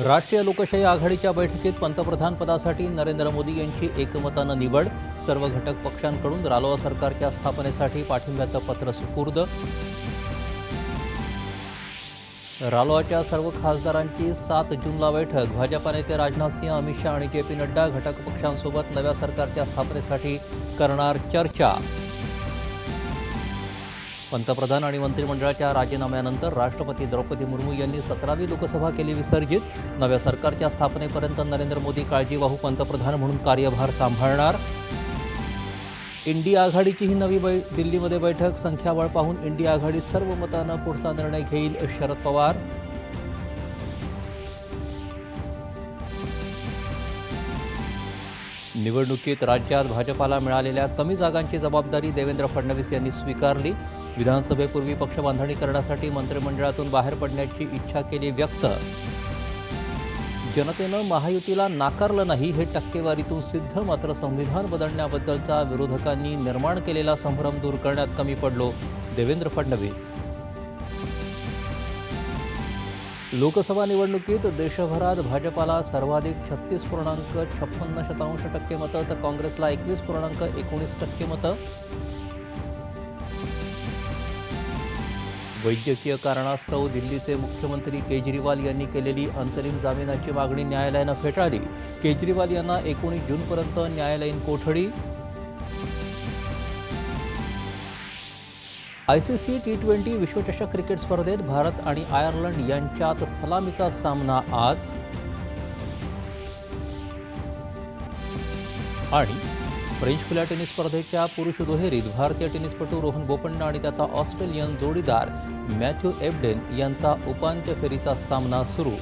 राष्ट्रीय लोकशाही आघाडीच्या बैठकीत पंतप्रधान पदासाठी नरेंद्र मोदी यांची एकमतानं निवड सर्व घटक पक्षांकडून रालोआ सरकारच्या स्थापनेसाठी पाठिंब्याचं पत्र सुपूर्द. रालोआच्या सर्व खासदारांची सात जूनला बैठक भाजपा नेते राजनाथ सिंह अमित शहा आणि जे पी नड्डा घटक पक्षांसोबत नव्या सरकारच्या स्थापनेसाठी करणार चर्चा. पंतप्रधान आणि मंत्रिमंडळाच्या राजीनाम्यानंतर राष्ट्रपती द्रौपदी मुर्मू यांनी सतरावी लोकसभा केली विसर्जित. नव्या सरकारच्या स्थापनेपर्यंत नरेंद्र मोदी काळजीवाहू पंतप्रधान म्हणून कार्यभार सांभाळणार. इंडिया आघाडीची ही नवी बै दिल्लीमध्ये बैठक. संख्याबळ पाहून इंडिया आघाडी सर्व मतानं पुढचा निर्णय घेईल शरद पवार निवडणुकीत राज्यात भाजपाला मिळालेल्या कमी जागांची जबाबदारी देवेंद्र फडणवीस यांनी स्वीकारली. विधानसभेपूर्वी पक्षबांधणी करण्यासाठी मंत्रिमंडळातून बाहेर पडण्याची इच्छा केली व्यक्त. जनतेनं महायुतीला नाकारलं नाही हे टक्केवारीतून सिद्ध मात्र संविधान बदलण्याबद्दलचा विरोधकांनी निर्माण केलेला संभ्रम दूर करण्यात कमी पडलो देवेंद्र फडणवीस. लोकसभा निवडणुकीत देशभरात भाजपाला सर्वाधिक छत्तीस पूर्णांक छप्पन्न शतांश टक्के मतं तर काँग्रेसला एकवीस पूर्णांक एकोणीस टक्के मतं. वैद्यकीय कारणास्तव दिल्लीचे मुख्यमंत्री केजरीवाल यांनी केलेली अंतरिम जामिनाची मागणी न्यायालयानं फेटाळली. केजरीवाल यांना एकोणीस जूनपर्यंत न्यायालयीन कोठडी I C C T twenty विश्वचषक क्रिकेट स्पर्धेत भारत आणि आयर्लंड यांच्यात सलामीचा सामना आज. आणि फ्रेंच खुल्या टेनिस स्पर्धेच्या पुरुष दुहेरीत भारतीय टेनिसपटू रोहन बोपण्णा आणि त्याचा ऑस्ट्रेलियन जोडीदार मॅथ्यू एबडेन यांचा उपांत्य फेरीचा सामना सुरू.